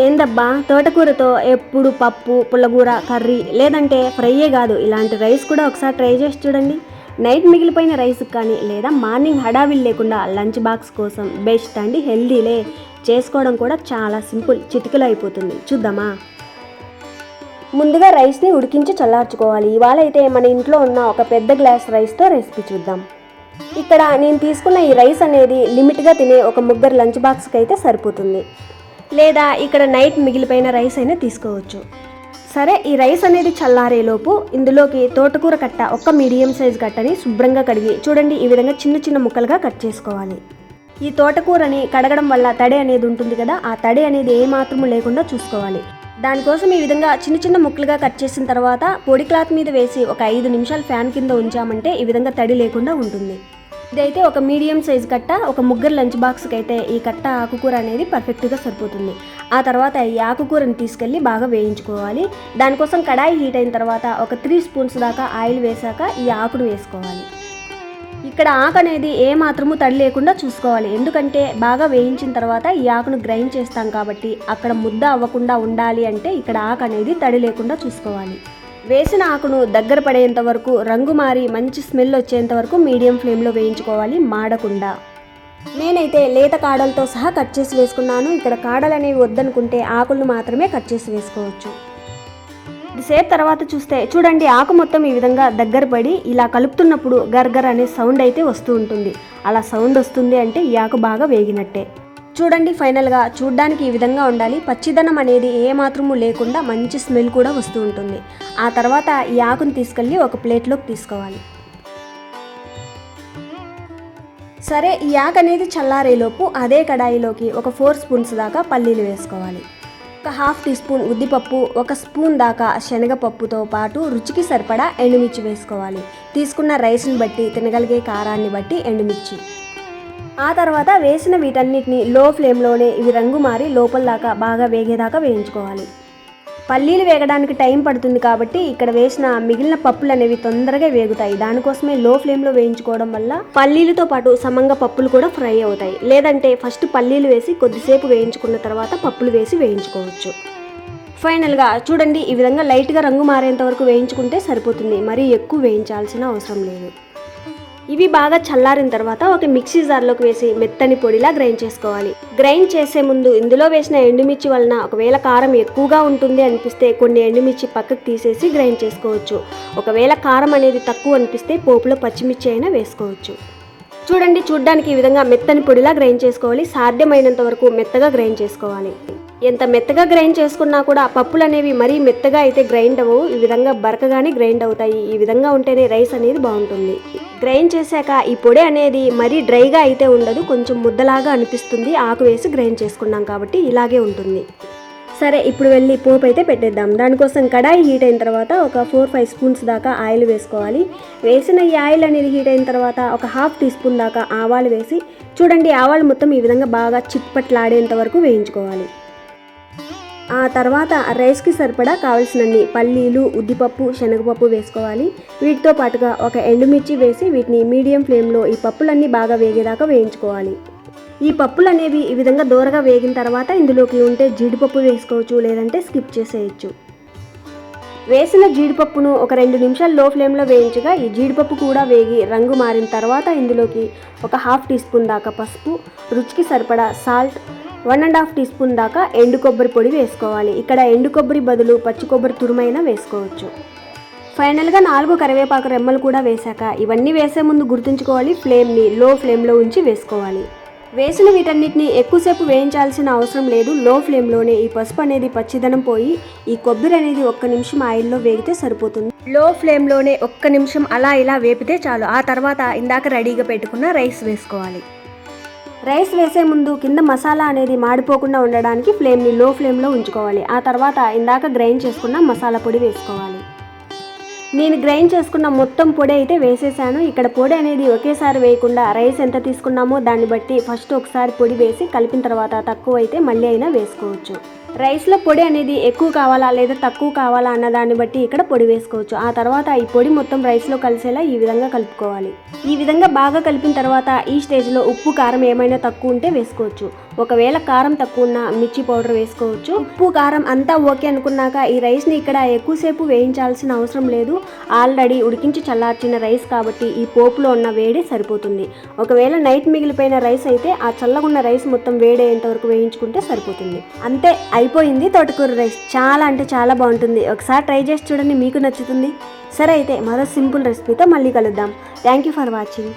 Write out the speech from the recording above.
ఏందబ్బా? తోటకూరతో ఎప్పుడు పప్పు పుల్లగూర కర్రీ లేదంటే ఫ్రైయే కాదు. ఇలాంటి రైస్ కూడా ఒకసారి ట్రై చేసి చూడండి. నైట్ మిగిలిపోయిన రైస్ కానీ లేదా మార్నింగ్ హడావిల్ లేకుండా లంచ్ బాక్స్ కోసం బెస్ట్ అండి హెల్దీలే. చేసుకోవడం కూడా చాలా సింపుల్ చిటికలో అయిపోతుంది. చూద్దామా? ముందుగా రైస్ని ఉడికించి చల్లార్చుకోవాలి. ఇవాళ అయితే మన ఇంట్లో ఉన్న ఒక పెద్ద గ్లాస్ రైస్తో రెసిపీ చూద్దాం. ఇక్కడ నేను తీసుకున్న ఈ రైస్ అనేది లిమిట్గా తినే ఒక ముగ్గురు లంచ్ బాక్స్కి అయితే సరిపోతుంది. లేదా ఇక్కడ నైట్ మిగిలిపోయిన రైస్ అయినా తీసుకోవచ్చు. సరే ఈ రైస్ అనేది చల్లారేలోపు ఇందులోకి తోటకూర కట్ట ఒక్క మీడియం సైజ్ కట్టని శుభ్రంగా కడిగి చూడండి ఈ విధంగా చిన్న చిన్న ముక్కలుగా కట్ చేసుకోవాలి. ఈ తోటకూరని కడగడం వల్ల తడి అనేది ఉంటుంది కదా ఆ తడి అనేది ఏమాత్రము లేకుండా చూసుకోవాలి. దానికోసం ఈ విధంగా చిన్న చిన్న ముక్కలుగా కట్ చేసిన తర్వాత పొడి క్లాత్ మీద వేసి ఒక ఐదు నిమిషాలు ఫ్యాన్ కింద ఉంచామంటే ఈ విధంగా తడి లేకుండా ఉంటుంది. ఇదైతే ఒక మీడియం సైజ్ కట్ట ఒక ముగ్గురు లంచ్ బాక్స్కి అయితే ఈ కట్ట ఆకుకూర అనేది పర్ఫెక్ట్గా సరిపోతుంది. ఆ తర్వాత ఈ ఆకుకూరని తీసుకెళ్ళి బాగా వేయించుకోవాలి. దానికోసం కడాయి హీట్ అయిన తర్వాత ఒక త్రీ స్పూన్స్ దాకా ఆయిల్ వేసాక ఈ ఆకును వేసుకోవాలి. ఇక్కడ ఆకు అనేది ఏ మాత్రము తడి లేకుండా చూసుకోవాలి. ఎందుకంటే బాగా వేయించిన తర్వాత ఈ ఆకును గ్రైండ్ చేస్తాం కాబట్టి అక్కడ ముద్ద అవ్వకుండా ఉండాలి అంటే ఇక్కడ ఆకు అనేది తడి లేకుండా చూసుకోవాలి. వేసిన ఆకును దగ్గర పడేంత వరకు రంగు మారి మంచి స్మెల్ వచ్చేంత వరకు మీడియం ఫ్లేమ్లో వేయించుకోవాలి మాడకుండా. నేనైతే లేత కాడలతో సహా కట్ చేసి వేసుకున్నాను. ఇక్కడ కాడలు అనేవి వద్దనుకుంటే ఆకులను మాత్రమే కట్ చేసి వేసుకోవచ్చు. సేపు తర్వాత చూస్తే చూడండి ఆకు మొత్తం ఈ విధంగా దగ్గర పడి ఇలా కలుపుతున్నప్పుడు గర్గర్ అనే సౌండ్ అయితే వస్తూ ఉంటుంది. అలా సౌండ్ వస్తుంది అంటే ఈ ఆకు బాగా వేగినట్టే. చూడండి ఫైనల్గా చూడ్డానికి ఈ విధంగా ఉండాలి. పచ్చిదనం అనేది ఏ మాత్రము లేకుండా మంచి స్మెల్ కూడా వస్తూ ఉంటుంది. ఆ తర్వాత ఈ ఆకును తీసుకెళ్ళి ఒక ప్లేట్లోకి తీసుకోవాలి. సరే ఈ ఆకు అనేది చల్లారేలోపు అదే కడాయిలోకి ఒక ఫోర్ స్పూన్స్ దాకా పల్లీలు వేసుకోవాలి. ఒక హాఫ్ టీ స్పూన్ ఉద్దిపప్పు ఒక స్పూన్ దాకా శనగపప్పుతో పాటు రుచికి సరిపడా ఎండుమిర్చి వేసుకోవాలి. తీసుకున్న రైస్ని బట్టి తినగలిగే కారాన్ని బట్టి ఎండుమిర్చి. ఆ తర్వాత వేసిన వీటన్నిటిని లో ఫ్లేమ్లోనే ఇవి రంగు మారి లోపల దాకా బాగా వేగేదాకా వేయించుకోవాలి. పల్లీలు వేగడానికి టైం పడుతుంది కాబట్టి ఇక్కడ వేసిన మిగిలిన పప్పులు అనేవి తొందరగా వేగుతాయి. దానికోసమే లో ఫ్లేమ్లో వేయించుకోవడం వల్ల పల్లీలతో పాటు సమంగా పప్పులు కూడా ఫ్రై అవుతాయి. లేదంటే ఫస్ట్ పల్లీలు వేసి కొద్దిసేపు వేయించుకున్న తర్వాత పప్పులు వేసి వేయించుకోవచ్చు. ఫైనల్గా చూడండి ఈ విధంగా లైట్గా రంగు మారేంత వరకు వేయించుకుంటే సరిపోతుంది. మరీ ఎక్కువ వేయించాల్సిన అవసరం లేదు. ఇవి బాగా చల్లారిన తర్వాత ఒక మిక్సీ జార్లోకి వేసి మెత్తని పొడిలా గ్రైండ్ చేసుకోవాలి. గ్రైండ్ చేసే ముందు ఇందులో వేసిన ఎండుమిర్చి వలన ఒకవేళ కారం ఎక్కువగా ఉంటుంది అనిపిస్తే కొన్ని ఎండుమిర్చి పక్కకు తీసేసి గ్రైండ్ చేసుకోవచ్చు. ఒకవేళ కారం అనేది తక్కువ అనిపిస్తే పోపులో పచ్చిమిర్చి అయినా వేసుకోవచ్చు. చూడండి చూడ్డానికి ఈ విధంగా మెత్తని పొడిలా గ్రైండ్ చేసుకోవాలి. సాధ్యమైనంత వరకు మెత్తగా గ్రైండ్ చేసుకోవాలి. ఎంత మెత్తగా గ్రైండ్ చేసుకున్నా కూడా పప్పులు అనేవి మరీ మెత్తగా అయితే గ్రైండ్ అవ్వవు. ఈ విధంగా బరకగానే గ్రైండ్ అవుతాయి. ఈ విధంగా ఉంటేనే రైస్ అనేది బాగుంటుంది. గ్రైండ్ చేశాక ఈ పొడి అనేది మరీ డ్రైగా అయితే ఉండదు కొంచెం ముద్దలాగా అనిపిస్తుంది. ఆకు వేసి గ్రైండ్ చేసుకున్నాం కాబట్టి ఇలాగే ఉంటుంది. సరే ఇప్పుడు వెళ్ళి పోపు అయితే పెట్టేద్దాం. దానికోసం కడాయి హీట్ అయిన తర్వాత ఒక ఫోర్ ఫైవ్ స్పూన్స్ దాకా ఆయిల్ వేసుకోవాలి. వేసిన ఈ ఆయిల్ అనేది హీట్ అయిన తర్వాత ఒక హాఫ్ టీ స్పూన్ దాకా ఆవాలు వేసి చూడండి ఆవాలు మొత్తం ఈ విధంగా బాగా చిట్పట్లాడేంత వరకు వేయించుకోవాలి. ఆ తర్వాత రైస్కి సరిపడా కావలసినన్ని పల్లీలు ఉద్దిపప్పు శనగపప్పు వేసుకోవాలి. వీటితో పాటుగా ఒక ఎండుమిర్చి వేసి వీటిని మీడియం ఫ్లేమ్లో ఈ పప్పులన్నీ బాగా వేగేదాకా వేయించుకోవాలి. ఈ పప్పులు అనేవి ఈ విధంగా దూరగా వేగిన తర్వాత ఇందులోకి ఉంటే జీడిపప్పు వేసుకోవచ్చు లేదంటే స్కిప్ చేసేయచ్చు. వేసిన జీడిపప్పును ఒక రెండు నిమిషాలు లో ఫ్లేమ్లో వేయించగా ఈ జీడిపప్పు కూడా వేగి రంగు మారిన తర్వాత ఇందులోకి ఒక హాఫ్ టీ స్పూన్ దాకా పసుపు రుచికి సరిపడా salt one and half teaspoon దాకా ఎండు కొబ్బరి పొడి వేసుకోవాలి. ఇక్కడ ఎండు కొబ్బరి బదులు పచ్చి కొబ్బరి తురుమైనా వేసుకోవచ్చు. ఫైనల్గా నాలుగు కరివేపాకు రెమ్మలు కూడా వేశాక ఇవన్నీ వేసే ముందు గుర్తుంచుకోవాలి ఫ్లేమ్ని లో ఫ్లేమ్లో ఉంచి వేసుకోవాలి. వేసిన వీటన్నిటిని ఎక్కువసేపు వేయించాల్సిన అవసరం లేదు లో ఫ్లేమ్లోనే ఈ పసుపు అనేది పచ్చిదనం పోయి ఈ కొబ్బరి అనేది ఒక్క నిమిషం ఆయిల్లో వేగితే సరిపోతుంది. లో ఫ్లేమ్లోనే ఒక్క నిమిషం అలా ఇలా వేపితే చాలు. ఆ తర్వాత ఇందాక రెడీగా పెట్టుకున్న రైస్ వేసుకోవాలి. రైస్ వేసే ముందు కింద మసాలా అనేది మాడిపోకుండా ఉండడానికి ఫ్లేమ్ని లో ఫ్లేమ్లో ఉంచుకోవాలి. ఆ తర్వాత ఇందాక గ్రైండ్ చేసుకున్న మసాలా పొడి వేసుకోవాలి. నేను గ్రైండ్ చేసుకున్న మొత్తం పొడి అయితే వేసేసాను. ఇక్కడ పొడి అనేది ఒకేసారి వేయకుండా రైస్ ఎంత తీసుకున్నామో దాన్ని బట్టి ఫస్ట్ ఒకసారి పొడి వేసి కలిపిన తర్వాత తక్కువ అయితే మళ్ళీ అయినా వేసుకోవచ్చు. రైస్లో పొడి అనేది ఎక్కువ కావాలా లేదా తక్కువ కావాలా అన్న దాన్ని బట్టి ఇక్కడ పొడి వేసుకోవచ్చు. ఆ తర్వాత ఈ పొడి మొత్తం రైస్లో కలిసేలా ఈ విధంగా కలుపుకోవాలి. ఈ విధంగా బాగా కలిపిన తర్వాత ఈ స్టేజ్లో ఉప్పు కారం ఏమైనా తక్కువ ఉంటే వేసుకోవచ్చు. ఒకవేళ కారం తక్కువ ఉన్న మిర్చి పౌడర్ వేసుకోవచ్చు. ఉప్పు కారం అంతా ఓకే అనుకున్నాక ఈ రైస్ని ఇక్కడ ఎక్కువసేపు వేయించాల్సిన అవసరం లేదు. ఆల్రెడీ ఉడికించి చల్లార్చిన రైస్ కాబట్టి ఈ పోపులో ఉన్న వేడి సరిపోతుంది. ఒకవేళ నైట్ మిగిలిపోయిన రైస్ అయితే ఆ చల్లగున్న రైస్ మొత్తం వేడేంత వరకు వేయించుకుంటే సరిపోతుంది. అంతే అయిపోయింది తోటకూర రైస్. చాలా అంటే చాలా బాగుంటుంది. ఒకసారి ట్రై చేసి చూడండి మీకు నచ్చుతుంది. సరే అయితే మరో సింపుల్ రెసిపీతో మళ్ళీ కలుద్దాం. Thank you for watching